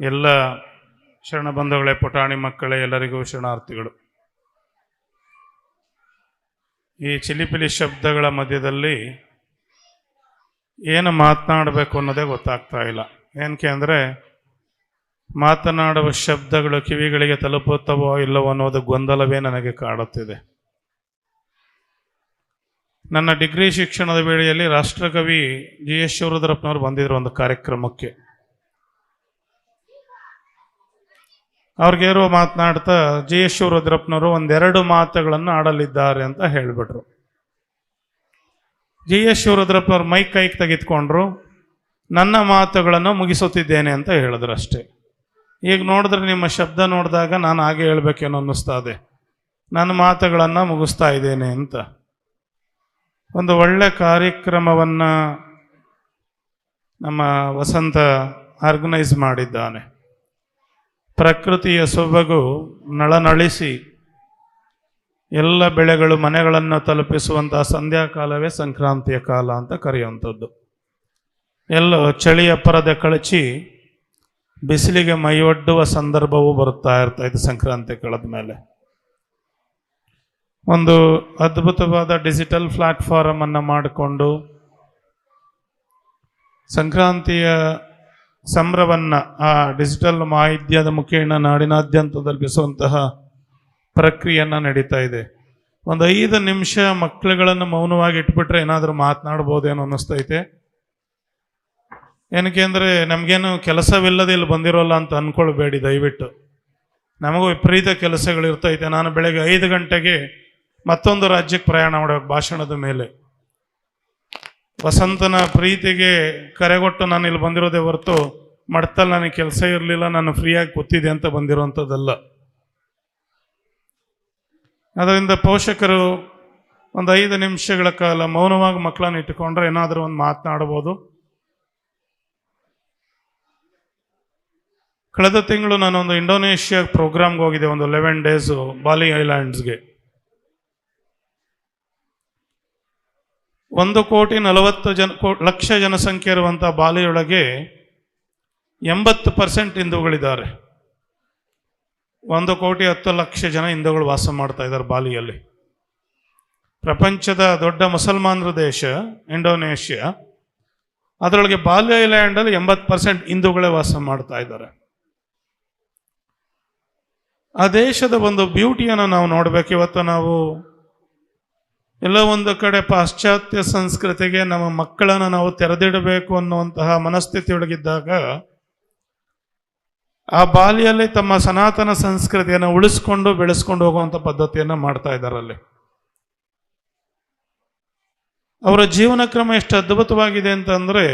ಎಲ್ಲ ಶರಣ ಬಂಧುಗಳೇ, ಪುಟಾಣಿ ಮಕ್ಕಳೇ, ಎಲ್ಲರಿಗೂ ಶರಣಾರ್ಥಿಗಳು. ಈ ಚಿಲಿಪಿಲಿ ಶಬ್ದಗಳ ಮಧ್ಯದಲ್ಲಿ ಏನು ಮಾತನಾಡಬೇಕು ಅನ್ನೋದೇ ಗೊತ್ತಾಗ್ತಾ ಇಲ್ಲ. ಏನಕ್ಕೆ ಅಂದರೆ, ಮಾತನಾಡುವ ಶಬ್ದಗಳು ಕಿವಿಗಳಿಗೆ ತಲುಪುತ್ತವೋ ಇಲ್ಲವೋ ಅನ್ನೋದು ಗೊಂದಲವೇ ನನಗೆ ಕಾಡುತ್ತಿದೆ. ನನ್ನ ಡಿಗ್ರಿ ಶಿಕ್ಷಣದ ವೇಳೆಯಲ್ಲಿ ರಾಷ್ಟ್ರಕವಿ ಜಿ ಎಸ್ ಶಿವರುದ್ರಪ್ಪನವರು ಬಂದಿದ್ರು ಒಂದು ಕಾರ್ಯಕ್ರಮಕ್ಕೆ. ಅವ್ರಿಗೇರೋ ಮಾತನಾಡ್ತಾ ಜಿ ಎಸ್ ಒಂದೆರಡು ಮಾತುಗಳನ್ನು ಆಡಲಿದ್ದಾರೆ ಅಂತ ಹೇಳಿಬಿಟ್ರು. ಜಿ ಎಸ್ ಮೈಕ್ ಕೈಗೆ ತೆಗೆದುಕೊಂಡ್ರು. ನನ್ನ ಮಾತುಗಳನ್ನು ಮುಗಿಸುತ್ತಿದ್ದೇನೆ ಅಂತ ಹೇಳಿದ್ರು ಅಷ್ಟೇ. ಈಗ ನೋಡಿದ್ರೆ ನಿಮ್ಮ ಶಬ್ದ ನೋಡಿದಾಗ ನಾನು ಹಾಗೆ ಹೇಳ್ಬೇಕೇನೋ ಅನ್ನಿಸ್ತಾ ಇದೆ. ನನ್ನ ಮಾತುಗಳನ್ನು ಮುಗಿಸ್ತಾ ಇದ್ದೇನೆ ಅಂತ. ಒಂದು ಒಳ್ಳೆ ಕಾರ್ಯಕ್ರಮವನ್ನು ನಮ್ಮ ವಸಂತ ಆರ್ಗನೈಸ್ ಮಾಡಿದ್ದಾನೆ. ಪ್ರಕೃತಿಯ ಸೊಬಗು ನಳನಳಿಸಿ ಎಲ್ಲ ಬೆಳೆಗಳು ಮನೆಗಳನ್ನು ತಲುಪಿಸುವಂತಹ ಸಂಧ್ಯಾಕಾಲವೇ ಸಂಕ್ರಾಂತಿಯ ಕಾಲ ಅಂತ ಕರೆಯುವಂಥದ್ದು. ಎಲ್ಲೋ ಚಳಿಯ ಪರದೆ ಕಳಚಿ ಬಿಸಿಲಿಗೆ ಮೈಯೊಡ್ಡುವ ಸಂದರ್ಭವೂ ಬರುತ್ತಾ ಇರ್ತಾ ಇತ್ತು ಸಂಕ್ರಾಂತಿ ಕಳೆದ ಮೇಲೆ. ಒಂದು ಅದ್ಭುತವಾದ ಡಿಜಿಟಲ್ ಪ್ಲಾಟ್ಫಾರಮ್ ಅನ್ನು ಮಾಡಿಕೊಂಡು ಸಂಕ್ರಾಂತಿಯ ಸಂಭ್ರಮನ್ನ ಆ ಡಿಜಿಟಲ್ ಮಾಹಿತ್ಯದ ಮುಖೇನ ನಾಡಿನಾದ್ಯಂತ ತಲುಪಿಸುವಂತಹ ಪ್ರಕ್ರಿಯೆಯನ್ನು ನಡೀತಾ ಇದೆ. ಒಂದು ಐದು ನಿಮಿಷ ಮಕ್ಕಳುಗಳನ್ನು ಮೌನವಾಗಿ ಇಟ್ಬಿಟ್ರೆ ಏನಾದರೂ ಮಾತನಾಡ್ಬೋದೇನೋ ಅನ್ನಿಸ್ತೈತೆ. ಏನಕ್ಕೆ ಅಂದರೆ ನಮಗೇನು ಕೆಲಸವಿಲ್ಲದೆ ಇಲ್ಲಿ ಬಂದಿರೋಲ್ಲ ಅಂತ ಅಂದ್ಕೊಳ್ಬೇಡಿ ದಯವಿಟ್ಟು. ನಮಗೂ ವಿಪರೀತ ಕೆಲಸಗಳಿರ್ತೈತೆ. ನಾನು ಬೆಳಗ್ಗೆ ಐದು ಗಂಟೆಗೆ ಮತ್ತೊಂದು ರಾಜ್ಯಕ್ಕೆ ಪ್ರಯಾಣ ಮಾಡಬೇಕು ಭಾಷಣದ ಮೇಲೆ. ವಸಂತನ ಪ್ರೀತಿಗೆ ಕರೆಗೊಟ್ಟು ನಾನು ಇಲ್ಲಿ ಬಂದಿರೋದೇ ಹೊರತು ಮಡ್ತಲ್ಲಿ ನನಗೆ ಕೆಲಸ ಇರಲಿಲ್ಲ, ನಾನು ಫ್ರೀಯಾಗಿ ಕೂತಿದೆ ಅಂತ ಬಂದಿರುವಂಥದ್ದಲ್ಲ ಅದರಿಂದ ಪೋಷಕರು ಒಂದು ಐದು ನಿಮಿಷಗಳ ಕಾಲ ಮೌನವಾಗಿ ಮಕ್ಕಳನ್ನ ಇಟ್ಟುಕೊಂಡ್ರೆ ಏನಾದರೂ ಒಂದು ಮಾತನಾಡ್ಬೋದು ಕಳೆದ ತಿಂಗಳು ನಾನೊಂದು ಇಂಡೋನೇಷ್ಯಾ ಪ್ರೋಗ್ರಾಮ್ಗೆ ಹೋಗಿದ್ದೆ, ಒಂದು ಲೆವೆನ್ ಡೇಸು ಬಾಲಿ ಐಲ್ಯಾಂಡ್ಸ್ಗೆ ಒಂದು ಕೋಟಿ ನಲವತ್ತು ಜನ ಲಕ್ಷ ಜನಸಂಖ್ಯೆ ಇರುವಂಥ ಬಾಲಿಯೊಳಗೆ ಎಂಬತ್ತು ಪರ್ಸೆಂಟ್ ಹಿಂದೂಗಳಿದ್ದಾರೆ. ಒಂದು ಕೋಟಿ ಹತ್ತು ಲಕ್ಷ ಜನ ಹಿಂದೂಗಳು ವಾಸ ಮಾಡ್ತಾ ಇದ್ದಾರೆ ಬಾಲಿಯಲ್ಲಿ. ಪ್ರಪಂಚದ ದೊಡ್ಡ ಮುಸಲ್ಮಾನರ ದೇಶ ಇಂಡೋನೇಷ್ಯಾ. ಅದರೊಳಗೆ ಬಾಲ್ಯ ಲ್ಯಾಂಡಲ್ಲಿ ಎಂಬತ್ತು ಪರ್ಸೆಂಟ್ ಹಿಂದೂಗಳೇ ವಾಸ ಮಾಡ್ತಾ ಇದ್ದಾರೆ. ಆ ದೇಶದ ಒಂದು ಬ್ಯೂಟಿಯನ್ನು ನಾವು ನೋಡಬೇಕು. ಇವತ್ತು ನಾವು ಎಲ್ಲೋ ಒಂದು ಕಡೆ ಪಾಶ್ಚಾತ್ಯ ಸಂಸ್ಕೃತಿಗೆ ನಮ್ಮ ಮಕ್ಕಳನ್ನು ನಾವು ತೆರೆದಿಡಬೇಕು ಅನ್ನುವಂತಹ ಮನಸ್ಥಿತಿಯೊಳಗಿದ್ದಾಗ ಆ ಬಾಲಿಯಲ್ಲಿ ತಮ್ಮ ಸನಾತನ ಸಂಸ್ಕೃತಿಯನ್ನು ಉಳಿಸ್ಕೊಂಡು ಬೆಳೆಸ್ಕೊಂಡು ಹೋಗುವಂಥ ಪದ್ಧತಿಯನ್ನು ಮಾಡ್ತಾ ಇದ್ದಾರೆ ಅಲ್ಲಿ. ಅವರ ಜೀವನ ಕ್ರಮ ಎಷ್ಟು ಅದ್ಭುತವಾಗಿದೆ ಅಂತಂದ್ರೆ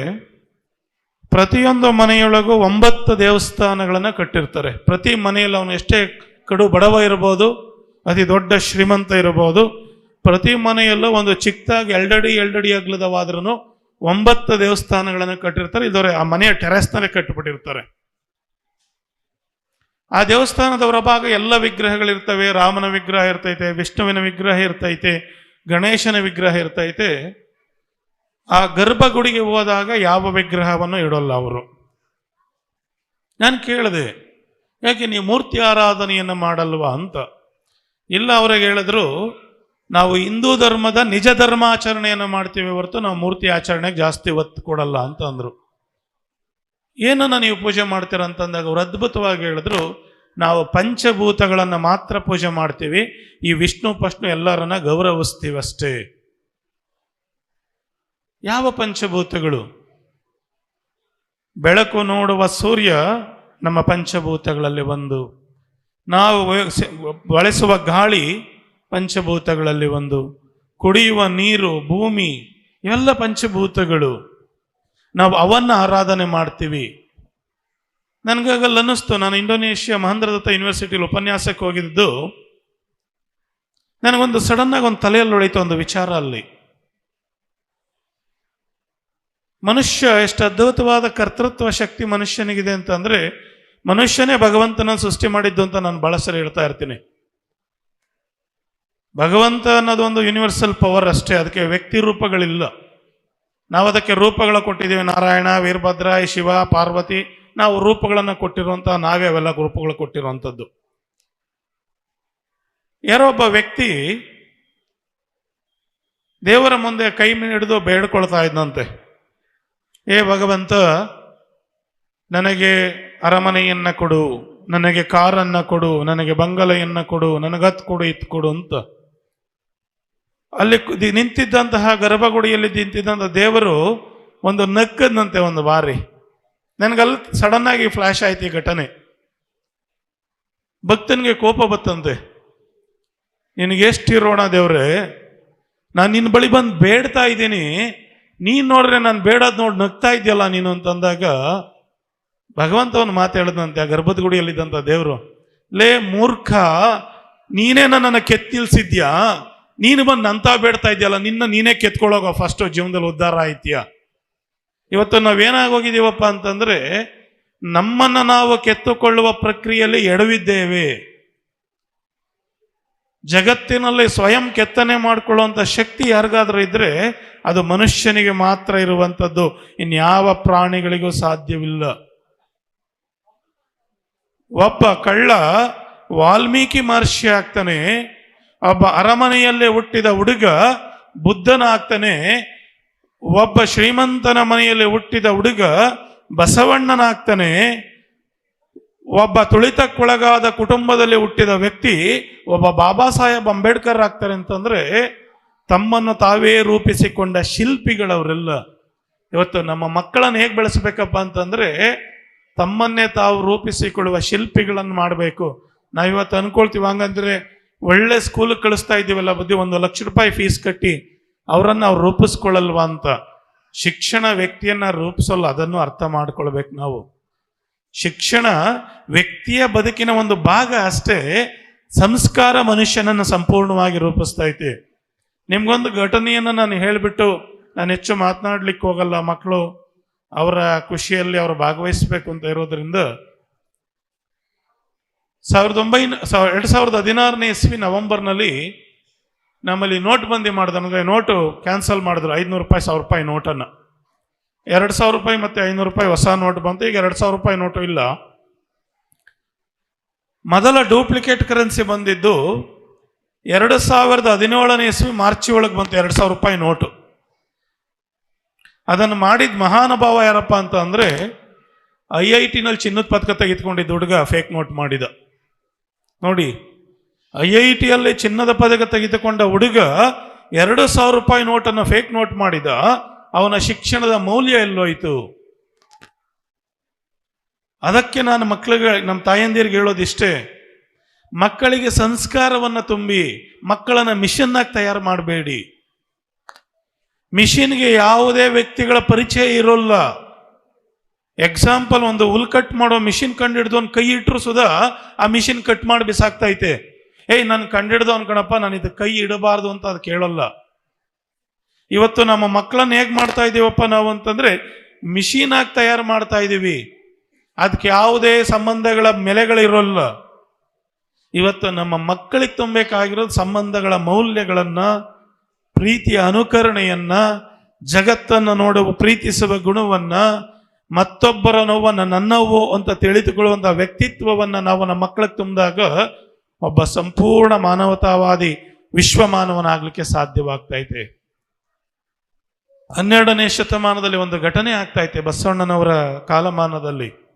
ಪ್ರತಿಯೊಂದು ಮನೆಯೊಳಗೂ ಒಂಬತ್ತು ದೇವಸ್ಥಾನಗಳನ್ನು ಕಟ್ಟಿರ್ತಾರೆ. ಪ್ರತಿ ಮನೆಯಲ್ಲಿ ಅವನು ಎಷ್ಟೇ ಕಡು ಬಡವ ಇರಬಹುದು ಅತಿ ದೊಡ್ಡ ಶ್ರೀಮಂತ ಇರಬಹುದು ಪ್ರತಿ ಮನೆಯಲ್ಲೂ ಒಂದು ಚಿಕ್ಕದಾಗಿ ಎರಡಡಿ ಎರಡಡಿ ಅಗ್ಲದವಾದ್ರೂ ಒಂಬತ್ತು ದೇವಸ್ಥಾನಗಳನ್ನು ಕಟ್ಟಿರ್ತಾರೆ. ಇದವರೆ ಆ ಮನೆಯ ಟೆರೆಸ್ನಲ್ಲೇ ಕಟ್ಟಿಬಿಟ್ಟಿರ್ತಾರೆ. ಆ ದೇವಸ್ಥಾನದ ಹೊರಭಾಗ ಎಲ್ಲ ವಿಗ್ರಹಗಳಿರ್ತವೆ. ರಾಮನ ವಿಗ್ರಹ ಇರ್ತೈತೆ, ವಿಷ್ಣುವಿನ ವಿಗ್ರಹ ಇರ್ತೈತೆ, ಗಣೇಶನ ವಿಗ್ರಹ ಇರ್ತೈತೆ. ಆ ಗರ್ಭಗುಡಿಗೆ ಹೋದಾಗ ಯಾವ ವಿಗ್ರಹವನ್ನು ಇಡೋಲ್ಲ ಅವರು. ನಾನು ಕೇಳಿದೆ, ಯಾಕೆ ನೀವು ಮೂರ್ತಿ ಆರಾಧನೆಯನ್ನು ಮಾಡಲ್ವಾ? ಅಂತ. ಇಲ್ಲ, ಅವ್ರಿಗೆ ಹೇಳಿದ್ರು ನಾವು ಹಿಂದೂ ಧರ್ಮದ ನಿಜ ಧರ್ಮ ಆಚರಣೆಯನ್ನು ಮಾಡ್ತೀವಿ ಹೊರತು ನಾವು ಮೂರ್ತಿ ಆಚರಣೆಗೆ ಜಾಸ್ತಿ ಒತ್ತು ಕೊಡಲ್ಲ ಅಂತ ಅಂದರು. ಏನನ್ನ ನೀವು ಪೂಜೆ ಮಾಡ್ತೀರ ಅಂತಂದಾಗ ಅವ್ರು ಅದ್ಭುತವಾಗಿ ಹೇಳಿದ್ರು, ನಾವು ಪಂಚಭೂತಗಳನ್ನು ಮಾತ್ರ ಪೂಜೆ ಮಾಡ್ತೀವಿ, ಈ ವಿಷ್ಣು, ಪಶ್ನು ಎಲ್ಲರನ್ನ ಗೌರವಿಸ್ತೀವಿ ಅಷ್ಟೇ. ಯಾವ ಪಂಚಭೂತಗಳು? ಬೆಳಕು ನೋಡುವ ಸೂರ್ಯ ನಮ್ಮ ಪಂಚಭೂತಗಳಲ್ಲಿ ಒಂದು. ನಾವು ಬಳಸುವ ಗಾಳಿ ಪಂಚಭೂತಗಳಲ್ಲಿ ಒಂದು. ಕುಡಿಯುವ ನೀರು, ಭೂಮಿ ಎಲ್ಲ ಪಂಚಭೂತಗಳು. ನಾವು ಅವನ್ನ ಆರಾಧನೆ ಮಾಡ್ತೀವಿ. ನನಗಾಗಲ್ಲ ಅನ್ನಿಸ್ತು, ನಾನು ಇಂಡೋನೇಷ್ಯಾ ಮಹೇಂದ್ರದತ್ತ ಯೂನಿವರ್ಸಿಟಿಲಿ ಉಪನ್ಯಾಸಕ್ಕೆ ಹೋಗಿದ್ದು, ನನಗೊಂದು ಸಡನ್ ಆಗಿ ಒಂದು ತಲೆಯಲ್ಲಿ ಹೊಳಿತು ಒಂದು ವಿಚಾರ ಅಲ್ಲಿ. ಮನುಷ್ಯ ಎಷ್ಟು ಅದ್ಭುತವಾದ ಕರ್ತೃತ್ವ ಶಕ್ತಿ ಮನುಷ್ಯನಿಗಿದೆ ಅಂತಂದ್ರೆ ಮನುಷ್ಯನೇ ಭಗವಂತನ ಸೃಷ್ಟಿ ಮಾಡಿದ್ದು ಅಂತ ನಾನು ಬಹಳ ಸರಿ ಹೇಳ್ತಾ ಇರ್ತೀನಿ. ಭಗವಂತ ಅನ್ನೋದು ಒಂದು ಯೂನಿವರ್ಸಲ್ ಪವರ್ ಅಷ್ಟೇ, ಅದಕ್ಕೆ ವ್ಯಕ್ತಿ ರೂಪಗಳಿಲ್ಲ. ನಾವು ಅದಕ್ಕೆ ರೂಪಗಳ ಕೊಟ್ಟಿದ್ದೀವಿ, ನಾರಾಯಣ, ವೀರಭದ್ರ, ಶಿವ, ಪಾರ್ವತಿ. ನಾವು ರೂಪಗಳನ್ನು ಕೊಟ್ಟಿರುವಂಥ ನಾವೇ ಅವೆಲ್ಲ ರೂಪಗಳು ಕೊಟ್ಟಿರುವಂಥದ್ದು. ಯಾರೋ ಒಬ್ಬ ವ್ಯಕ್ತಿ ದೇವರ ಮುಂದೆ ಕೈ ಹಿಡಿದು ಬೇಡ್ಕೊಳ್ತಾ ಇದ್ದಂತೆ ಏ ಭಗವಂತ, ನನಗೆ ಅರಮನೆಯನ್ನ ಕೊಡು, ನನಗೆ ಕಾರನ್ನ ಕೊಡು, ನನಗೆ ಬಂಗಲೆಯನ್ನ ಕೊಡು, ನನಗತ್ ಕೊಡು, ಇತ್ ಕೊಡು ಅಂತ. ಅಲ್ಲಿ ನಿಂತಿದ್ದಂತಹ ಗರ್ಭಗುಡಿಯಲ್ಲಿ ನಿಂತಿದ್ದಂಥ ದೇವರು ಒಂದು ನಕ್ಕದಂತೆ ಒಂದು ಬಾರಿ. ನನಗಲ್ಲಿ ಸಡನ್ ಆಗಿ ಫ್ಲಾಶ್ ಆಯ್ತು ಈ ಘಟನೆ. ಭಕ್ತನಿಗೆ ಕೋಪ ಬತ್ತಂತೆ ನಿನಗೆ ಎಷ್ಟಿರೋಣ ದೇವ್ರೆ? ನಾನು ನಿನ್ನ ಬಳಿ ಬಂದು ಬೇಡ್ತಾ ಇದ್ದೀನಿ. ನೀನು ನೋಡ್ರೆ ನಾನು ಬೇಡದ್ ನೋಡಿ ನಗ್ತಾ ಇದೆಯಲ್ಲ ನೀನು ಅಂತಂದಾಗ ಭಗವಂತ ಒಂದು ಮಾತು ಆ ಗರ್ಭದ ಗುಡಿಯಲ್ಲಿದ್ದಂಥ ದೇವರು, ಲೇ ಮೂರ್ಖ, ನೀನೇ ನನ್ನನ್ನು ಕೆತ್ತಿಲ್ಸಿದ್ಯಾ? ನೀನು ಬಂದು ನಂತ ಬೇಡ್ತಾ ಇದೆಯಲ್ಲ, ನಿನ್ನ ನೀನೇ ಕೆತ್ಕೊಳ್ಳೋಗ ಫಸ್ಟ್ ಜೀವನದಲ್ಲಿ ಉದ್ಧಾರ ಆಯ್ತೀಯ? ಇವತ್ತು ನಾವೇನಾಗೋಗಿದ್ದೀವಪ್ಪ ಅಂತಂದ್ರೆ, ನಮ್ಮನ್ನ ನಾವು ಕೆತ್ತುಕೊಳ್ಳುವ ಪ್ರಕ್ರಿಯೆಯಲ್ಲಿ ಎಡವಿದ್ದೇವೆ. ಜಗತ್ತಿನಲ್ಲಿ ಸ್ವಯಂ ಕೆತ್ತನೆ ಮಾಡಿಕೊಳ್ಳುವಂಥ ಶಕ್ತಿ ಯಾರಿಗಾದ್ರೂ ಇದ್ರೆ, ಅದು ಮನುಷ್ಯನಿಗೆ ಮಾತ್ರ ಇರುವಂಥದ್ದು ಇನ್ಯಾವ ಪ್ರಾಣಿಗಳಿಗೂ ಸಾಧ್ಯವಿಲ್ಲ. ಒಬ್ಬ ಕಳ್ಳ ವಾಲ್ಮೀಕಿ ಮಹರ್ಷಿ ಆಗ್ತಾನೆ ಒಬ್ಬ ಅರಮನೆಯಲ್ಲೇ ಹುಟ್ಟಿದ ಹುಡುಗ ಬುದ್ಧನಾಗ್ತಾನೆ. ಒಬ್ಬ ಶ್ರೀಮಂತನ ಮನೆಯಲ್ಲಿ ಹುಟ್ಟಿದ ಹುಡುಗ ಬಸವಣ್ಣನಾಗ್ತಾನೆ. ಒಬ್ಬ ತುಳಿತಕ್ಕೊಳಗಾದ ಕುಟುಂಬದಲ್ಲಿ ಹುಟ್ಟಿದ ವ್ಯಕ್ತಿ ಒಬ್ಬ ಬಾಬಾ ಸಾಹೇಬ್ ಅಂಬೇಡ್ಕರ್ ಆಗ್ತಾರೆ ಅಂತಂದ್ರೆ ತಮ್ಮನ್ನು ತಾವೇ ರೂಪಿಸಿಕೊಂಡ ಶಿಲ್ಪಿಗಳವರೆಲ್ಲ. ಇವತ್ತು ನಮ್ಮ ಮಕ್ಕಳನ್ನು ಹೇಗೆ ಬೆಳೆಸಬೇಕಪ್ಪ ಅಂತಂದ್ರೆ ತಮ್ಮನ್ನೇ ತಾವು ರೂಪಿಸಿಕೊಳ್ಳುವ ಶಿಲ್ಪಿಗಳನ್ನು ಮಾಡಬೇಕು. ನಾವಿವತ್ತು ಅನ್ಕೊಳ್ತೀವಿ, ಹಂಗಂದ್ರೆ ಒಳ್ಳೆ ಸ್ಕೂಲ್ ಕಳಿಸ್ತಾ ಇದ್ದೀವಲ್ಲ, ಬುದ್ಧಿ, ಒಂದು ಲಕ್ಷ ರೂಪಾಯಿ ಫೀಸ್ ಕಟ್ಟಿ ಅವರನ್ನು ಅವ್ರು ರೂಪಿಸ್ಕೊಳ್ಳಲ್ವ ಅಂತ. ಶಿಕ್ಷಣ ವ್ಯಕ್ತಿಯನ್ನ ರೂಪಿಸಲ್ಲ, ಅದನ್ನು ಅರ್ಥ ಮಾಡ್ಕೊಳ್ಬೇಕು ನಾವು. ಶಿಕ್ಷಣ ವ್ಯಕ್ತಿಯ ಬದುಕಿನ ಒಂದು ಭಾಗ ಅಷ್ಟೇ, ಸಂಸ್ಕಾರ ಮನುಷ್ಯನನ್ನು ಸಂಪೂರ್ಣವಾಗಿ ರೂಪಿಸ್ತಾ ಐತಿ. ನಿಮ್ಗೊಂದು ಘಟನೆಯನ್ನು ನಾನು ಹೇಳಿಬಿಟ್ಟು ನಾನು ಹೆಚ್ಚು ಮಾತನಾಡ್ಲಿಕ್ಕೆ ಹೋಗಲ್ಲ ಮಕ್ಕಳು ಅವರ ಖುಷಿಯಲ್ಲಿ ಅವರು ಭಾಗವಹಿಸಬೇಕು ಅಂತ ಇರೋದ್ರಿಂದ ಸಾವಿರದ ಒಂಬೈನ ಎರಡು ಸಾವಿರದ ಹದಿನಾರನೇ ಇಸ್ವಿ ನವೆಂಬರ್ನಲ್ಲಿ ನಮ್ಮಲ್ಲಿ ನೋಟ್ ಬಂದಿ ಅಂದ್ರೆ ನೋಟು ಕ್ಯಾನ್ಸಲ್ ಮಾಡಿದ್ರು, ಐದುನೂರು ರೂಪಾಯಿ, ಸಾವಿರ ರೂಪಾಯಿ ನೋಟನ್ನು. ಎರಡು ಸಾವಿರ ರೂಪಾಯಿ ಮತ್ತೆ ಐನೂರು ರೂಪಾಯಿ ಹೊಸ ನೋಟ್ ಬಂತು, ಈಗ ಎರಡು ಸಾವಿರ ರೂಪಾಯಿ ನೋಟು ಇಲ್ಲ. ಮೊದಲ ಡೂಪ್ಲಿಕೇಟ್ ಕರೆನ್ಸಿ ಬಂದಿದ್ದು ಎರಡು ಸಾವಿರದ ಹದಿನೇಳನೇ ಇಸ್ವಿ ಮಾರ್ಚ್ ಒಳಗೆ ಬಂತು, ಎರಡು ಸಾವಿರ ರೂಪಾಯಿ ನೋಟು. ಅದನ್ನು ಮಾಡಿದ ಮಹಾನುಭಾವ ಯಾರಪ್ಪ ಅಂತ ಅಂದ್ರೆ, ಐ ಐ ಟಿನಲ್ಲಿ ಚಿನ್ನದ ಪದಕ ತೆಗೆದುಕೊಂಡಿದ್ದ ಹುಡುಗ ಫೇಕ್ ನೋಟ್ ಮಾಡಿದ. ನೋಡಿ, ಐ ಐ ಟಿಯಲ್ಲಿ ಚಿನ್ನದ ಪದಕ ತೆಗೆದುಕೊಂಡ ಹುಡುಗ ಎರಡು ಸಾವಿರ ರೂಪಾಯಿ ನೋಟನ್ನು ಫೇಕ್ ನೋಟ್ ಮಾಡಿದ, ಅವನ ಶಿಕ್ಷಣದ ಮೌಲ್ಯ ಎಲ್ಲೋಯ್ತು. ಅದಕ್ಕೆ ನಾನು ಮಕ್ಕಳಿಗೆ ನಮ್ಮ ತಾಯಂದಿರಿಗೆ ಹೇಳೋದಿಷ್ಟೇ ಮಕ್ಕಳಿಗೆ ಸಂಸ್ಕಾರವನ್ನು ತುಂಬಿ, ಮಕ್ಕಳನ್ನ ಮಿಷನ್ ಆಗಿ ತಯಾರು ಮಾಡಬೇಡಿ. ಮಿಷಿನ್ಗೆ ಯಾವುದೇ ವ್ಯಕ್ತಿಗಳ ಪರಿಚಯ ಇರೋಲ್ಲ. ಎಕ್ಸಾಂಪಲ್ ಒಂದು ಹುಲ್ ಕಟ್ ಮಾಡೋ ಮಿಷಿನ್ ಕಂಡಿಡ್ದು ಒಂದು ಕೈ ಇಟ್ಟರು ಸುದಾ ಆ ಮಿಷಿನ್ ಕಟ್ ಮಾಡಿ ಬಿಸಾಕ್ತೈತೆ. ಏಯ್, ನಾನು ಕಂಡಿಡ್ದು ಅನ್ಕಣಪ್ಪ ನಾನು ಇದು ಕೈ ಇಡಬಾರ್ದು ಅಂತ ಅದು ಕೇಳಲ್ಲ. ಇವತ್ತು ನಮ್ಮ ಮಕ್ಕಳನ್ನ ಹೇಗೆ ಮಾಡ್ತಾ ಇದೀವಪ್ಪ ನಾವು ಅಂತಂದ್ರೆ ಮಿಷಿನ್ ಆಗಿ ತಯಾರು ಮಾಡ್ತಾ ಇದೀವಿ. ಅದಕ್ಕೆ ಯಾವುದೇ ಸಂಬಂಧಗಳ ಮೆಲೆಗಳಿರೋಲ್ಲ. ಇವತ್ತು ನಮ್ಮ ಮಕ್ಕಳಿಗೆ ತುಂಬಬೇಕಾಗಿರೋದು ಸಂಬಂಧಗಳ ಮೌಲ್ಯಗಳನ್ನ, ಪ್ರೀತಿಯ ಅನುಕರಣೆಯನ್ನ, ಜಗತ್ತನ್ನು ನೋಡುವ, ಪ್ರೀತಿಸುವ ಗುಣವನ್ನ ಮತ್ತೊಬ್ಬರ ನೋವನ್ನು ನನ್ನವು ಅಂತ ತಿಳಿದುಕೊಳ್ಳುವಂತಹ ವ್ಯಕ್ತಿತ್ವವನ್ನು ನಾವು ನಮ್ಮ ಮಕ್ಕಳಿಗೆ ತುಂಬಿದಾಗ ಒಬ್ಬ ಸಂಪೂರ್ಣ ಮಾನವತಾವಾದಿ ವಿಶ್ವ ಮಾನವನಾಗಲಿಕ್ಕೆ ಸಾಧ್ಯವಾಗ್ತೈತೆ ಹನ್ನೆರಡನೇ ಶತಮಾನದಲ್ಲಿ ಒಂದು ಘಟನೆ ಆಗ್ತಾ ಐತೆ ಬಸವಣ್ಣನವರ ಕಾಲಮಾನದಲ್ಲಿ.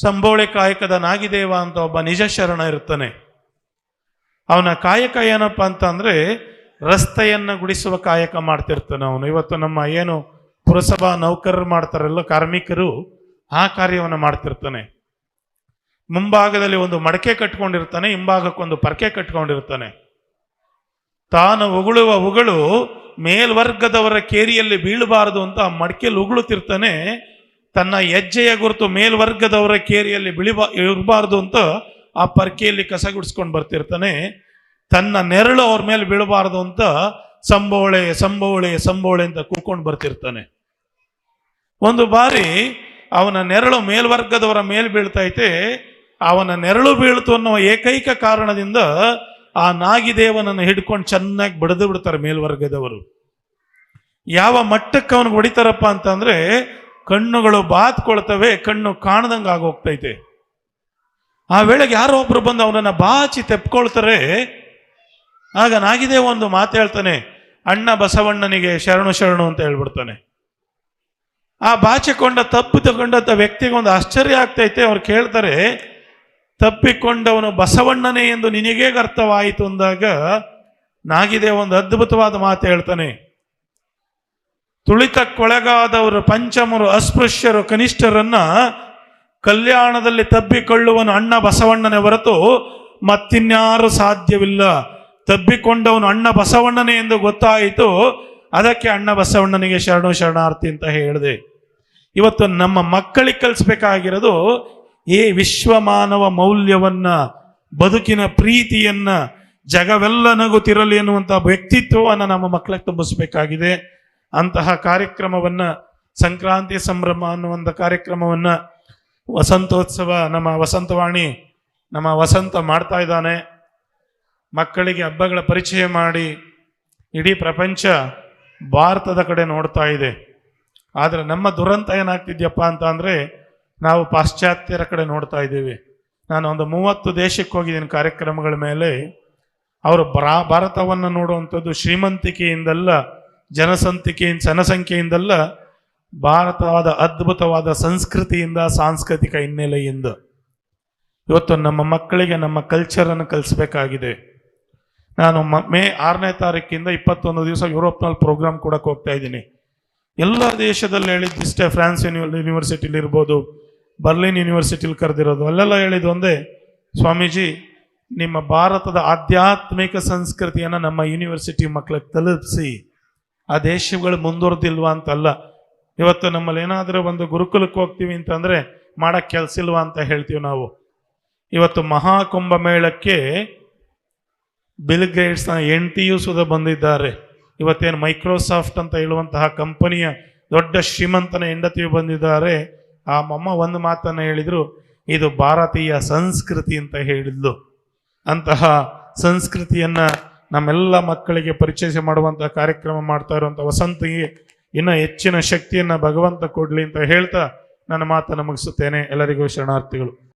ಸಂಬೋಳೆ ಕಾಯಕದ ನಾಗಿದೇವ ಅಂತ ಒಬ್ಬ ನಿಜ ಶರಣ ಇರ್ತಾನೆ ಅವನ ಕಾಯಕ ಏನಪ್ಪ ಅಂತ ರಸ್ತೆಯನ್ನ ಗುಡಿಸುವ ಕಾಯಕ ಮಾಡ್ತಿರ್ತಾನೆ ಅವನು. ಇವತ್ತು ನಮ್ಮ ಏನು ಪುರಸಭಾ ನೌಕರರು ಮಾಡ್ತಾರಲ್ಲ ಕಾರ್ಮಿಕರು ಆ ಕಾರ್ಯವನ್ನು ಮಾಡ್ತಿರ್ತಾನೆ. ಮುಂಭಾಗದಲ್ಲಿ ಒಂದು ಮಡಕೆ ಕಟ್ಕೊಂಡಿರ್ತಾನೆ ಹಿಂಭಾಗಕ್ಕೊಂದು ಪರಕೆ ಕಟ್ಕೊಂಡಿರ್ತಾನೆ. ತಾನು ಉಗುಳುವ ಉಗಳು ಮೇಲ್ವರ್ಗದವರ ಕೇರಿಯಲ್ಲಿ ಬೀಳಬಾರದು ಅಂತ ಆ ಮಡಕೆಯಲ್ಲಿ ಉಗುಳುತ್ತಿರ್ತಾನೆ. ತನ್ನ ಹೆಜ್ಜೆಯ ಗುರುತು ಮೇಲ್ವರ್ಗದವರ ಕೇರಿಯಲ್ಲಿ ಬಿಳಿಬಾ ಅಂತ ಆ ಪರ್ಕೆಯಲ್ಲಿ ಕಸ ಗುಡಿಸ್ಕೊಂಡು ಬರ್ತಿರ್ತಾನೆ. ತನ್ನ ನೆರಳು ಅವ್ರ ಮೇಲೆ ಬೀಳಬಾರ್ದು ಅಂತ ಸಂಬೋಳೆ ಸಂಬೋಳೆ ಸಂಬೋಳೆ ಅಂತ ಕೂಕೊಂಡು ಬರ್ತಿರ್ತಾನೆ. ಒಂದು ಬಾರಿ ಅವನ ನೆರಳು ಮೇಲ್ವರ್ಗದವರ ಮೇಲೆ ಬೀಳ್ತೈತೆ, ಅವನ ನೆರಳು ಬೀಳ್ತು ಅನ್ನುವ ಏಕೈಕ ಕಾರಣದಿಂದ ಆ ನಾಗಿದೇವನನ್ನು ಹಿಡ್ಕೊಂಡು ಚೆನ್ನಾಗಿ ಬಡಿದು ಬಿಡ್ತಾರೆ ಮೇಲ್ವರ್ಗದವರು. ಯಾವ ಮಟ್ಟಕ್ಕೆ ಅವನಿಗೆ ಹೊಡಿತಾರಪ್ಪ ಅಂತಂದ್ರೆ, ಕಣ್ಣುಗಳು ಬಾತ್ಕೊಳ್ತವೆ ಕಣ್ಣು ಕಾಣದಂಗೆ ಆಗೋಗ್ತೈತೆ. ಆ ವೇಳೆಗೆ ಯಾರೋ ಒಬ್ರು ಬಂದು ಅವನನ್ನ ಬಾಚಿ ತೆಪ್ಕೊಳ್ತಾರೆ. ಆಗ ನಾಗಿದೇವ ಒಂದು ಮಾತು ಹೇಳ್ತಾನೆ, ಅಣ್ಣ ಬಸವಣ್ಣನಿಗೆ ಶರಣು ಶರಣು ಅಂತ ಹೇಳ್ಬಿಡ್ತಾನೆ. ಆ ಬಾಚಿಕೊಂಡ ತಪ್ಪು ತಗೊಂಡಂಥ ವ್ಯಕ್ತಿಗೆ ಒಂದು ಆಶ್ಚರ್ಯ ಆಗ್ತೈತೆ. ಅವ್ರು ಕೇಳ್ತಾರೆ, ತಪ್ಪಿಕೊಂಡವನು ಬಸವಣ್ಣನೇ ಎಂದು ನಿನಗೇ ಅರ್ಥವಾಯಿತು ಅಂದಾಗ ನಾಗಿದೆ ಒಂದು ಅದ್ಭುತವಾದ ಮಾತು ಹೇಳ್ತಾನೆ. ತುಳಿತಕ್ಕೊಳಗಾದವರು, ಪಂಚಮರು, ಅಸ್ಪೃಶ್ಯರು, ಕನಿಷ್ಠರನ್ನ ಕಲ್ಯಾಣದಲ್ಲಿ ತಬ್ಬಿಕೊಳ್ಳುವನು ಅಣ್ಣ ಬಸವಣ್ಣನೇ ಹೊರತು ಮತ್ತಿನ್ಯಾರು ಸಾಧ್ಯವಿಲ್ಲ. ತಬ್ಬಿಕೊಂಡವನು ಅಣ್ಣ ಬಸವಣ್ಣನೇ ಎಂದು ಗೊತ್ತಾಯಿತು. ಅದಕ್ಕೆ ಅಣ್ಣ ಬಸವಣ್ಣನಿಗೆ ಶರಣು ಶರಣಾರ್ಥಿ ಅಂತ ಹೇಳಿದೆ. ಇವತ್ತು ನಮ್ಮ ಮಕ್ಕಳಿಗೆ ಕಲಿಸ್ಬೇಕಾಗಿರೋದು ಈ ವಿಶ್ವಮಾನವ ಮೌಲ್ಯವನ್ನ, ಬದುಕಿನ ಪ್ರೀತಿಯನ್ನ, ಜಗವೆಲ್ಲ ನಗುತ್ತಿರಲಿ ಎನ್ನುವಂಥ ವ್ಯಕ್ತಿತ್ವವನ್ನು ನಮ್ಮ ಮಕ್ಕಳಿಗೆ ತುಂಬಿಸಬೇಕಾಗಿದೆ. ಅಂತಹ ಕಾರ್ಯಕ್ರಮವನ್ನ, ಸಂಕ್ರಾಂತಿ ಸಂಭ್ರಮ ಅನ್ನುವಂಥ ಕಾರ್ಯಕ್ರಮವನ್ನ ವಸಂತೋತ್ಸವ, ನಮ್ಮ ವಸಂತವಾಣಿ, ನಮ್ಮ ವಸಂತ ಮಾಡ್ತಾ ಇದ್ದಾನೆ. ಮಕ್ಕಳಿಗೆ ಹಬ್ಬಗಳ ಪರಿಚಯ ಮಾಡಿ, ಇಡೀ ಪ್ರಪಂಚ ಭಾರತದ ಕಡೆ ನೋಡ್ತಾ ಇದೆ. ಆದರೆ ನಮ್ಮ ದುರಂತ ಏನಾಗ್ತಿದ್ಯಪ್ಪ ಅಂತ ಅಂದರೆ ನಾವು ಪಾಶ್ಚಾತ್ಯರ ಕಡೆ ನೋಡ್ತಾ ಇದ್ದೀವಿ. ನಾನು ಒಂದು ಮೂವತ್ತು ದೇಶಕ್ಕೆ ಹೋಗಿದ್ದೀನಿ ಕಾರ್ಯಕ್ರಮಗಳ ಮೇಲೆ. ಅವರು ಬ್ರಾ, ಭಾರತವನ್ನು ನೋಡುವಂಥದ್ದು ಶ್ರೀಮಂತಿಕೆಯಿಂದಲ್ಲ, ಜನಸಂತಿಕೆಯಿಂದ, ಜನಸಂಖ್ಯೆಯಿಂದಲ್ಲ, ಭಾರತವಾದ ಅದ್ಭುತವಾದ ಸಂಸ್ಕೃತಿಯಿಂದ, ಸಾಂಸ್ಕೃತಿಕ ಹಿನ್ನೆಲೆಯಿಂದ. ಇವತ್ತು ನಮ್ಮ ಮಕ್ಕಳಿಗೆ ನಮ್ಮ ಕಲ್ಚರನ್ನು ಕಲಿಸ್ಬೇಕಾಗಿದೆ. ನಾನು ಮ- ಆರನೇ ತಾರೀಕಿಂದ ಇಪ್ಪತ್ತೊಂದು ದಿವಸ ಯುರೋಪ್ನಲ್ಲಿ ಪ್ರೋಗ್ರಾಮ್ ಕೊಡಕ್ಕೆ ಹೋಗ್ತಾ ಇದ್ದೀನಿ. ಎಲ್ಲ ದೇಶದಲ್ಲಿ ಹೇಳಿದ್ದಿಷ್ಟೇ ಫ್ರಾನ್ಸ್ ಯೂನಿ ಯೂನಿವರ್ಸಿಟಿಲಿ ಇರ್ಬೋದು, ಬರ್ಲಿನ್ ಯೂನಿವರ್ಸಿಟಿಲಿ ಕರೆದಿರೋದು, ಅಲ್ಲೆಲ್ಲ ಹೇಳಿದ್ದು ಒಂದೇ, ಸ್ವಾಮೀಜಿ, ನಿಮ್ಮ ಭಾರತದ ಆಧ್ಯಾತ್ಮಿಕ ಸಂಸ್ಕೃತಿಯನ್ನು ನಮ್ಮ ಯೂನಿವರ್ಸಿಟಿ ಮಕ್ಕಳಿಗೆ ತಲುಪಿಸಿ, ಆ ದೇಶಗಳು ಮುಂದುವರೆದಿಲ್ವಾ ಅಂತಲ್ಲ. ಇವತ್ತು ನಮ್ಮಲ್ಲಿ ಏನಾದರೂ ಒಂದು ಗುರುಕುಲಕ್ಕೆ ಹೋಗ್ತೀವಿ ಅಂತಂದರೆ ಮಾಡೋಕ್ಕೆ ಕೆಲಸ ಇಲ್ವಾ ಅಂತ ಹೇಳ್ತೀವಿ ನಾವು. ಇವತ್ತು ಮಹಾಕುಂಭ ಮೇಳಕ್ಕೆ ಬಿಲ್ ಟಿ ಯು ಸುದ ಬಂದಿದ್ದಾರೆ. ಇವತ್ತೇನು ಮೈಕ್ರೋಸಾಫ್ಟ್ ಅಂತ ಹೇಳುವಂತಹ ಕಂಪನಿಯ ದೊಡ್ಡ ಶ್ರೀಮಂತನ ಹೆಂಡತಿಯು ಬಂದಿದ್ದಾರೆ. ಆ ಮೊಮ್ಮ ಒಂದು ಮಾತನ್ನು ಹೇಳಿದರು, ಇದು ಭಾರತೀಯ ಸಂಸ್ಕೃತಿ ಅಂತ ಹೇಳಿದ್ಲು. ಅಂತಹ ಸಂಸ್ಕೃತಿಯನ್ನ ನಮ್ಮೆಲ್ಲ ಮಕ್ಕಳಿಗೆ ಪರಿಚಯ ಮಾಡುವಂತಹ ಕಾರ್ಯಕ್ರಮ ಮಾಡ್ತಾ ಇರುವಂಥ ವಸಂತಿಗೆ ಇನ್ನೂ ಹೆಚ್ಚಿನ ಶಕ್ತಿಯನ್ನ ಭಗವಂತ ಕೊಡಲಿ ಅಂತ ಹೇಳ್ತಾ ನನ್ನ ಮಾತನ್ನು ಮುಗಿಸುತ್ತೇನೆ. ಎಲ್ಲರಿಗೂ ಶರಣಾರ್ಥಿಗಳು.